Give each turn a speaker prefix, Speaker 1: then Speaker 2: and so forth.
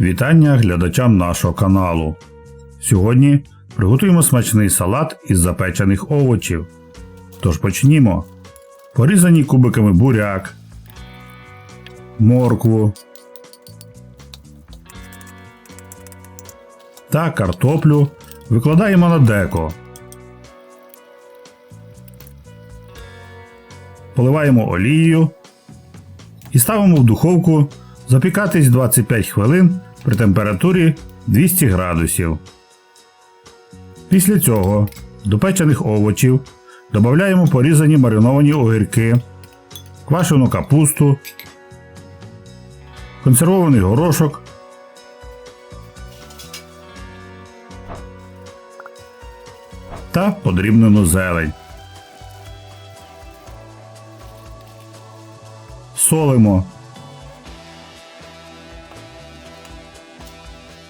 Speaker 1: Вітання глядачам нашого каналу. Сьогодні приготуємо смачний салат із запечених овочів. Тож почнімо. Порізані кубиками буряк, моркву та картоплю викладаємо на деко. Поливаємо олією і ставимо в духовку запікатись 25 хвилин при температурі 200 градусів. Після цього до печених овочів додаємо порізані мариновані огірки, квашену капусту, консервований горошок, та подрібнену зелень. Солимо.